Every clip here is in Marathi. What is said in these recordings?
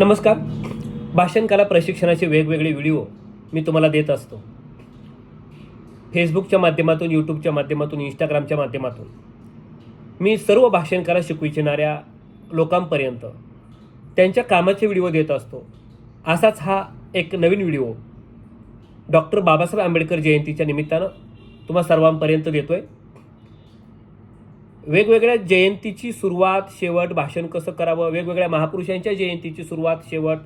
नमस्कार. भाषणकला प्रशिक्षणाचे वेगवेगळे व्हिडिओ मी तुम्हाला देत असतो. फेसबुकच्या माध्यमातून यूट्यूबच्या माध्यमातून इंस्टाग्रामच्या माध्यमातून. मी सर्व भाषणकला शिकू इच्छिणाऱ्या लोकांपर्यंत त्यांच्या कामाचे व्हिडिओ देत असतो. असाच हा एक नवीन व्हिडिओ डॉक्टर बाबासाहेब आंबेडकर जयंतीच्या निमित्तानं तुम्हा सर्वांपर्यंत देतो आहे वेगवेगळ्या जयंतीची सुरुवात शेवट भाषण कसं करावं? वेगवेगळ्या महापुरुषांच्या जयंतीची सुरुवात शेवट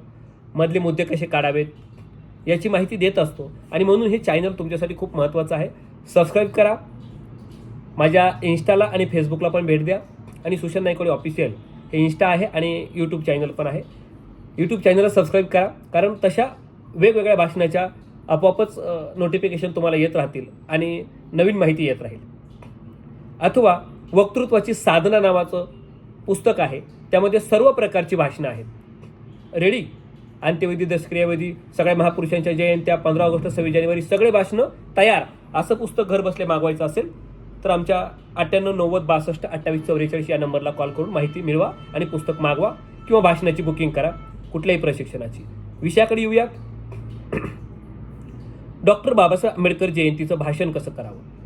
मधले मुद्दे कसे काढावेत? याची माहिती देत असतो. आणि म्हणून हे चॅनल तुमच्यासाठी खूप महत्त्वाचं आहे. सबस्क्राईब करा. माझ्या इन्स्टाला आणि फेसबुकला पण भेट द्या. आणि सुशांत नायकवडे ऑफिशियल हे इन्स्टा आहे आणि यूट्यूब चॅनल पण आहे. यूट्यूब चॅनलला सबस्क्राईब करा. कारण तशा वेगवेगळ्या भाषणाच्या आपोआपच नोटिफिकेशन तुम्हाला येत राहतील आणि नवीन माहिती येत राहील. अथवा वक्तृत्वाची साधना नावाचं पुस्तक आहे. त्यामध्ये सर्व प्रकारची भाषणं आहेत. रेडी? अंत्यविधी दसक्रियाविधी सगळ्या महापुरुषांच्या जयंत्या पंधरा ऑगस्ट सव्वीस जानेवारी सगळे भाषणं तयार. असं पुस्तक घर बसले मागवायचं असेल तर आमच्या अठ्ठ्याण्णव नव्वद बासष्ट अठ्ठावीस चौवेचाळीस या नंबरला कॉल करून माहिती मिळवा आणि पुस्तक मागवा किंवा भाषणाची बुकिंग करा कुठल्याही प्रशिक्षणाची. विषयाकडे येऊयात. डॉक्टर बाबासाहेब आंबेडकर जयंतीचं भाषण कसं करावं?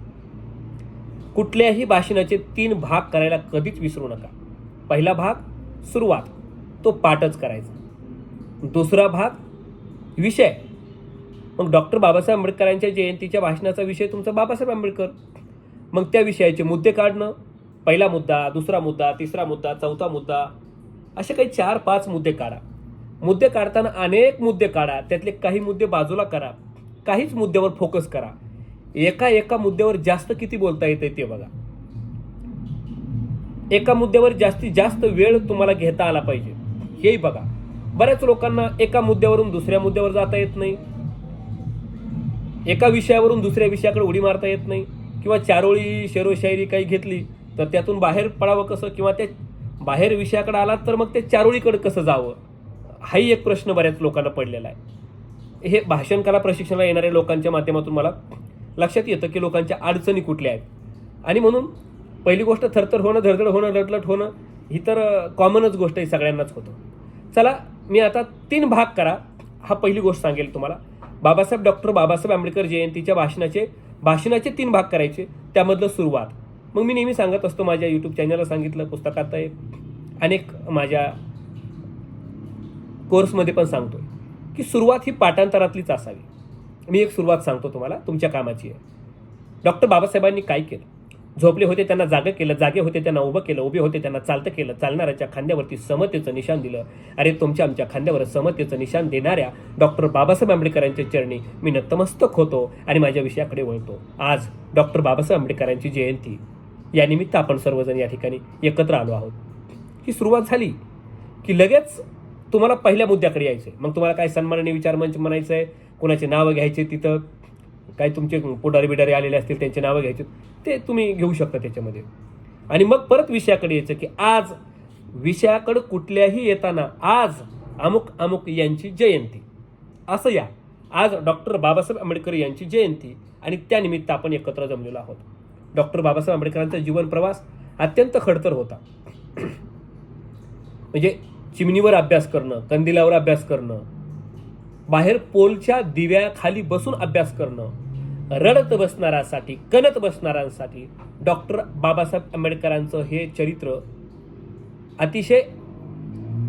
कुठल्याही भाषणाचे तीन भाग करायला कधीच विसरू नका. पहिला भाग सुरुवात. तो पाठच करायचा. दुसरा भाग विषय. मग डॉक्टर बाबासाहेब आंबेडकरांच्या जयंतीच्या भाषणाचा विषय तुमचा बाबासाहेब आंबेडकर. मग त्या विषयाचे मुद्दे काढणं. पहिला मुद्दा दुसरा मुद्दा तिसरा मुद्दा चौथा मुद्दा. असे काही चार पाच मुद्दे काढा. मुद्दे काढताना अनेक मुद्दे काढा. त्यातले काही मुद्दे बाजूला करा. काहीच मुद्द्यावर फोकस करा. एका एका मुद्द्यावर जास्त किती बोलता येते ते बघा. एका मुद्द्यावर जास्तीत जास्त वेळ तुम्हाला घेता आला पाहिजे. हेही बघा. बऱ्याच लोकांना एका मुद्द्यावरून दुसऱ्या मुद्द्यावर जाता येत नाही. एका विषयावरून दुसऱ्या विषयाकडे उडी मारता येत नाही. किंवा चारोळी शेरोशायरी काही घेतली तर त्यातून बाहेर पडावं कसं? किंवा त्या बाहेर विषयाकडे आलात तर मग ते चारोळीकडे कसं जावं? हाही एक प्रश्न बऱ्याच लोकांना पडलेला आहे. हे भाषण कला प्रशिक्षणाला येणाऱ्या लोकांच्या माध्यमातून मला लक्षात येतं की लोकांच्या अडचणी कुठल्या आहेत. आणि म्हणून पहिली गोष्ट थरथर होणं धडधड होणं लटलट होणं ही तर कॉमनच गोष्ट आहे सगळ्यांनाच होतं. चला मी आता तीन भाग करा. हा पहिली गोष्ट सांगेल तुम्हाला. बाबासाहेब डॉक्टर बाबासाहेब आंबेडकर जयंतीच्या भाषणाचे भाषणाचे तीन भाग करायचे. त्यामधलं सुरुवात. मग मी नेहमी सांगत असतो माझ्या यूट्यूब चॅनलला सांगितलं पुस्तकात आहे. अनेक माझ्या कोर्समध्ये पण सांगतो की सुरुवात ही पाठांतरातलीच असावी. मी एक सुरुवात सांगतो तुम्हाला तुमच्या कामाची. आहे डॉक्टर बाबासाहेबांनी काय केलं? झोपले होते त्यांना जागे केलं जागे होते त्यांना उभं केलं उभे होते त्यांना चालतं केलं चालणाऱ्याच्या खांद्यावरती समतेचं निशाण दिलं. अरे तुमच्या आमच्या खांद्यावर समतेचं निशाण देणाऱ्या डॉक्टर बाबासाहेब आंबेडकरांच्या चरणी मी नतमस्तक होतो आणि माझ्या विषयाकडे वळतो. आज डॉक्टर बाबासाहेब आंबेडकरांची जयंती. यानिमित्त आपण सर्वजण या ठिकाणी एकत्र आलो आहोत. ही सुरुवात झाली की लगेच तुम्हाला पहिल्या मुद्द्याकडे यायचं आहे मग तुम्हाला काय सन्माननीय विचारमंच म्हणायचं आहे कोणाचे नावं घ्यायचे तिथं? काय तुमचे पुढारी बिडारी आलेले असतील त्यांचे नावं घ्यायचे? ते तुम्ही घेऊ शकता त्याच्यामध्ये. आणि मग परत विषयाकडे यायचं की आज विषयाकडं कुठल्याही येताना आज अमुक अमुक यांची जयंती. असं या. आज डॉक्टर बाबासाहेब आंबेडकर यांची जयंती आणि त्यानिमित्त आपण एकत्र जमलेलो आहोत. डॉक्टर बाबासाहेब आंबेडकरांचा जीवन प्रवास अत्यंत खडतर होता. म्हणजे चिमणीवर अभ्यास करणं कंदिलावर अभ्यास करणं बाहेर पोलच्या दिव्याखाली बसून अभ्यास करणं रडत बसणाऱ्यांसाठी कणत बसणाऱ्यांसाठी डॉक्टर बाबासाहेब आंबेडकरांचं हे चरित्र अतिशय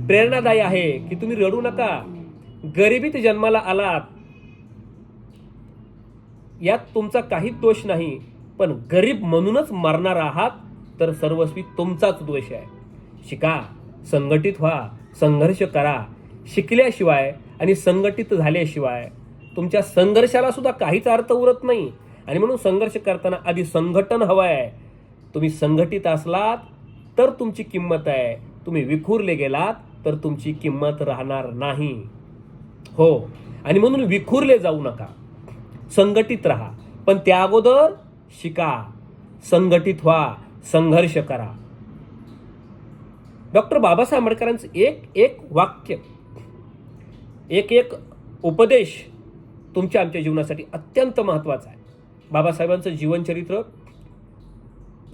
प्रेरणादायी आहे की तुम्ही रडू नका. गरिबीत जन्माला आलात. यात तुमचा काही दोष नाही पण गरीब म्हणूनच मरणार आहात तर सर्वस्वी तुमचाच दोष आहे. शिका संघटित व्हा. संघर्ष करा. शिकल्याशिवाय आणि संघटित झाल्याशिवाय तुमच्या संघर्षाला सुद्धा काहीच अर्थ उरत नाही. आणि म्हणून संघर्ष करताना आधी संघटन हवं आहे तुम्ही संघटित असलात तर तुमची किंमत आहे. तुम्ही विखुरले गेलात तर तुमची किंमत राहणार नाही. हो. आणि म्हणून विखुरले जाऊ नका. संघटित राहा. पण त्या अगोदर शिका. संघटित व्हा. संघर्ष करा. डॉक्टर बाबासाहेब आंबेडकरांचं एक एक वाक्य एक एक उपदेश तुमच्या आमच्या जीवनासाठी अत्यंत महत्त्वाचा आहे. बाबासाहेबांचं जीवनचरित्र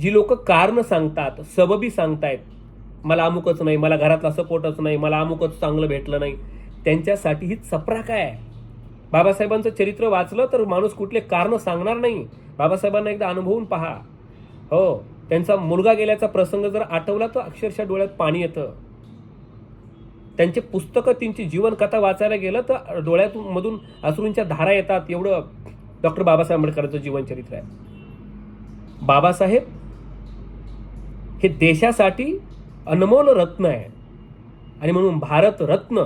जी लोक कारण सांगतात सबबी सांगतायत मला अमुकच नाही मला घरातला सपोर्टच नाही मला अमुकच चांगलं भेटलं नाही त्यांच्यासाठी ही चपरा काय आहे? बाबासाहेबांचं चरित्र वाचलं तर माणूस कुठले कारण सांगणार नाही. बाबासाहेबांना एकदा अनुभवून पहा. हो त्यांचा मुलगा गेल्याचा प्रसंग जर आठवला तर अक्षरशः डोळ्यात पाणी येतं. त्यांचे पुस्तकं त्यांची जीवनकथा वाचायला गेलं तर डोळ्यातून मधून अश्रूंच्या धारा येतात. एवढं डॉक्टर बाबासाहेब आंबेडकरांचं जीवनचरित्र आहे. बाबासाहेब हे देशासाठी अनमोल रत्न आहे. आणि म्हणून भारत रत्न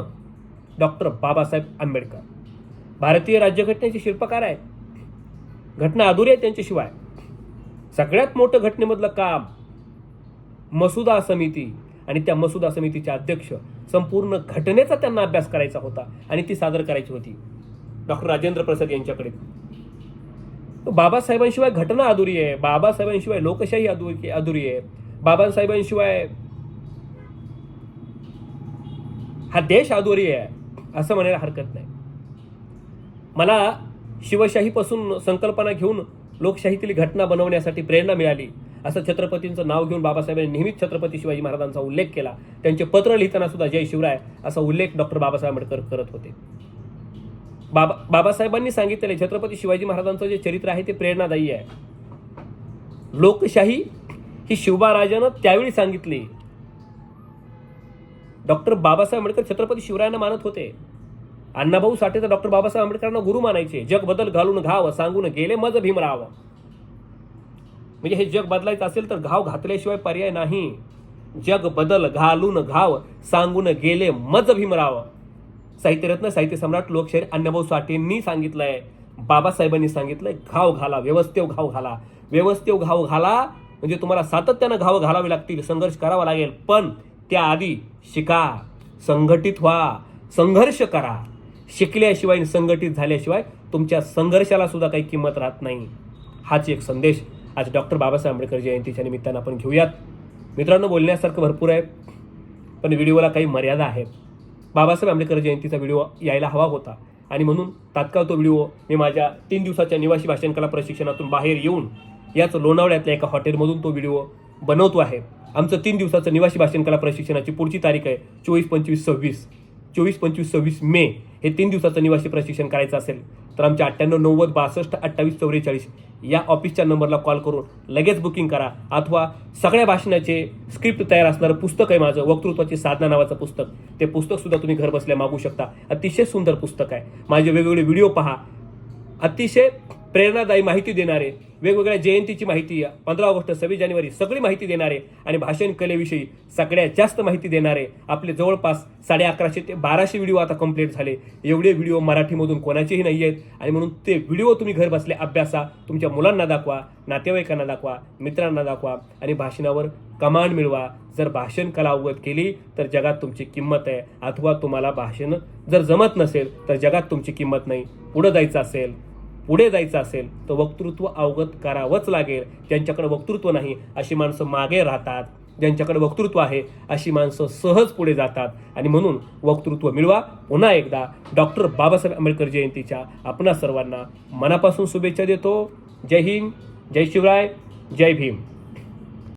डॉक्टर बाबासाहेब आंबेडकर. भारतीय राज्यघटनेचे शिल्पकार आहेत. घटना अधुरी आहे त्यांच्याशिवाय. सगळ्यात मोठं घटनेमधलं काम मसुदा समिती आणि त्या मसुदा समितीचे अध्यक्ष संपूर्ण घटनेचा त्यांना अभ्यास करायचा होता आणि ती सादर करायची होती. डॉक्टर राजेंद्र प्रसाद यांच्याकडे. बाबासाहेबांशिवाय घटना अधुरी आहे. बाबासाहेबांशिवाय लोकशाही अधुरी अधुरी आहे. बाबासाहेबांशिवाय हा देश अधुरी आहे असं म्हणायला हरकत नाही. मला शिवशाहीपासून संकल्पना घेऊन लोकशाहीतील घटना बनवण्यासाठी प्रेरणा मिळाली. असं छत्रपतींचं नाव घेऊन बाबासाहेबांनी नेहमीच छत्रपती शिवाजी महाराजांचा उल्लेख केला. त्यांचे पत्र लिहिताना सुद्धा जय शिवराय असा उल्लेख डॉक्टर बाबासाहेब आंबेडकर करत होते. बाबा बाबासाहेबांनी सांगितलेले छत्रपती शिवाजी महाराजांचं जे चरित्र आहे ते प्रेरणादायी आहे. लोकशाही ही शिवबाराजानं त्यावेळी सांगितली. डॉक्टर बाबासाहेब आंबेडकर छत्रपती शिवरायांना मानत होते. अण्णाभाऊ साठे तर डॉक्टर बाबासाहेब आंबेडकरांना गुरु मानायचे. जग बदल घालून घाव सांगून गेले मज भीमराव म्हणजे हे जग बदलायचं असेल तर घाव घातल्याशिवाय पर्याय नाही. जग बदल घालून घाव सांगून गेले मज भीमराव साहित्यरत्न साहित्य सम्राट लोकशाहीर अण्णाभाऊ साठेंनी सांगितलंय. बाबासाहेबांनी सांगितलंय घाव घाला व्यवस्थेव घाव घाला. व्यवस्थेव घाव घाला म्हणजे तुम्हाला सातत्यानं घाव घालावे लागतील संघर्ष करावा लागेल. पण त्याआधी शिका संघटित व्हा संघर्ष करा. शिकल्याशिवाय आणि संघटित झाल्याशिवाय तुमच्या संघर्षाला सुद्धा काही किंमत राहत नाही. हाच एक संदेश आज डॉक्टर बाबासाहेब आंबेडकर जयंतीच्या निमित्तानं आपण घेऊयात. मित्रांनो बोलण्यासारखं भरपूर आहे पण व्हिडिओला काही मर्यादा आहेत बाबासाहेब आंबेडकर जयंतीचा व्हिडिओ यायला हवा होता आणि म्हणून तात्काळ तो व्हिडिओ मी माझ्या तीन दिवसाच्या निवासी भाषण कला प्रशिक्षणातून बाहेर येऊन याच लोणावळ्यातल्या एका हॉटेलमधून तो व्हिडिओ बनवतो आहे. आमचं तीन दिवसाचं निवासी भाषण कला प्रशिक्षणाची पुढची तारीख आहे चोवीस पंचवीस सव्वीस. चोवीस पंचवीस सव्वीस मे. हे तीन दिवसाचं निवासी प्रशिक्षण करायचं असेल तर आमच्या अठ्ठ्याण्णव नव्वद बासष्ट अठ्ठावीस चौवेचाळीस या ऑफिसच्या नंबरला कॉल करून लगेच बुकिंग करा अथवा सगळ्या भाषणाचे स्क्रिप्ट तयार असणारं पुस्तक आहे माझं वक्तृत्वाची साधना नावाचं पुस्तक. ते पुस्तकसुद्धा तुम्ही घरबसल्या मागू शकता. अतिशय सुंदर पुस्तक आहे. माझे वेगवेगळे व्हिडिओ पहा. अतिशय प्रेरणादायी माहिती देणारे वेगवेगळ्या जयंतीची माहिती पंधरा ऑगस्ट सव्वीस जानेवारी सगळी माहिती देणारे आणि भाषण कलेविषयी सगळ्यात जास्त माहिती देणारे आपले जवळपास साडे अकराशे ते बाराशे व्हिडिओ आता कंप्लीट झाले. एवढे व्हिडिओ मराठीमधून कोणाचेही नाही आहेत आणि म्हणून ते व्हिडिओ तुम्ही घर बसले अभ्यासा तुमच्या मुलांना दाखवा नातेवाईकांना दाखवा मित्रांना दाखवा आणि भाषणावर कमांड मिळवा. जर भाषण कला अवगत केली तर जगात तुमची किंमत आहे. अथवा तुम्हाला भाषण जर जमत नसेल तर जगात तुमची किंमत नाही. पुढं जायचं असेल पुढे जायचं असेल तर वक्तृत्व अवगत करावंच लागेल. ज्यांच्याकडे वक्तृत्व नाही अशी माणसं मागे राहतात. ज्यांच्याकडे वक्तृत्व आहे अशी माणसं सहज पुढे जातात. आणि म्हणून वक्तृत्व मिळवा. पुन्हा एकदा डॉक्टर बाबासाहेब आंबेडकर जयंतीच्या आपणा सर्वांना मनापासून शुभेच्छा देतो. जय हिंद जय शिवराय जय भीम.